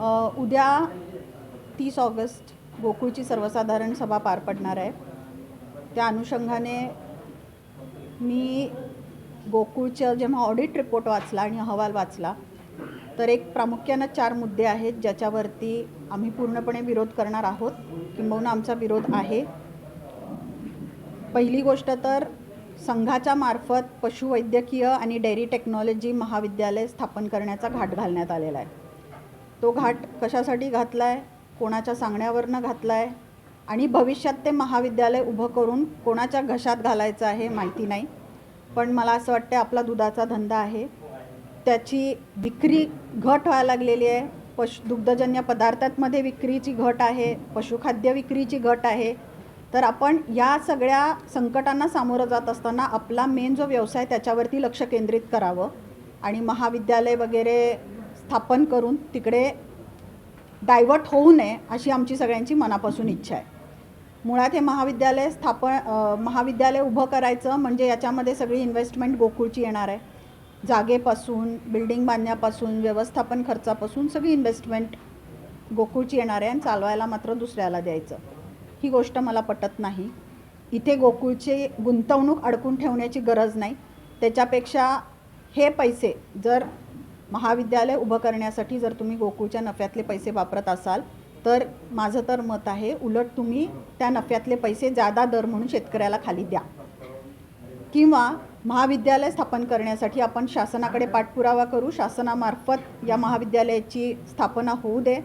उद्या तीस ऑगस्ट गोकुळची सर्वसाधारण सभा पार पडणार आहे. त्या अनुषंगाने मी गोकुळचं जेव्हा ऑडिट रिपोर्ट वाचला आणि अहवाल वाचला तर एक प्रामुख्यानं चार मुद्दे आहेत ज्याच्यावरती आम्ही पूर्णपणे विरोध करणार आहोत किंबहुना आमचा विरोध आहे. पहिली गोष्ट तर संघाच्या मार्फत पशुवैद्यकीय आणि डेअरी टेक्नॉलॉजी महाविद्यालय स्थापन करण्याचा घाट घालण्यात आलेला आहे. तो घाट कशासाठी घातला आहे कोणाच्या सांगण्यावरनं घातला आहे आणि भविष्यात ते महाविद्यालय उभं करून कोणाच्या घशात घालायचं आहे माहिती नाही. पण मला असं वाटतं आपला दुधाचा धंदा आहे. त्याची विक्री घट व्हायला लागलेली आहे. पशु दुग्धजन्य पदार्थांमध्ये विक्रीची घट आहे. पशुखाद्य विक्रीची घट आहे. तर आपण या सगळ्या संकटांना सामोरं जात असताना आपला मेन जो व्यवसाय त्याच्यावरती लक्ष केंद्रित करावं. आणि महाविद्यालय वगैरे स्थापन करून तिकडे डायव्हर्ट होऊ नये अशी आमची सगळ्यांची मनापासून इच्छा आहे. मुळात हे महाविद्यालय स्थापन महाविद्यालय उभं करायचं म्हणजे याच्यामध्ये सगळी इन्व्हेस्टमेंट गोकुळची येणार आहे. जागेपासून बिल्डिंग बांधण्यापासून व्यवस्थापन खर्चापासून सगळी इन्व्हेस्टमेंट गोकुळची येणार आहे आणि चालवायला मात्र दुसऱ्याला द्यायचं. ही गोष्ट मला पटत नाही. इथे गोकुळची गुंतवणूक अडकून ठेवण्याची गरज नाही. त्याच्यापेक्षा हे पैसे जर महाविद्यालय उभं करण्यासाठी जर तुम्ही गोकुळच्या नफ्यातले पैसे वापरत असाल तर माझं तर मत आहे उलट तुम्ही त्या नफ्यातले पैसे जादा दर म्हणून शेतकऱ्याला खाली द्या. किंवा महाविद्यालय स्थापन करण्यासाठी आपण शासनाकडे पाठपुरावा करू शासनामार्फत या महाविद्यालयाची स्थापना होऊ दे.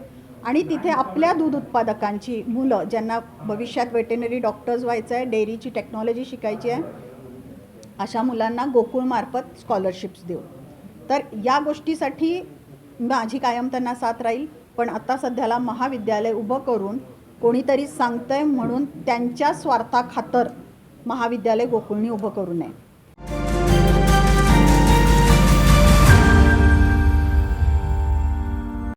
आणि तिथे आपल्या दूध उत्पादकांची मुलं ज्यांना भविष्यात वेटेनरी डॉक्टर्स व्हायचं आहे डेअरीची टेक्नॉलॉजी शिकायची आहे अशा मुलांना गोकुळमार्फत स्कॉलरशिप्स देऊ. तर या गोष्टीसाठी माझी कायम त्यांना साथ राहील. पण आता सध्याला महाविद्यालय उभं करून कोणीतरी सांगतंय म्हणून त्यांच्या स्वार्थाखातर महाविद्यालय गोकुळनी उभं करू नये.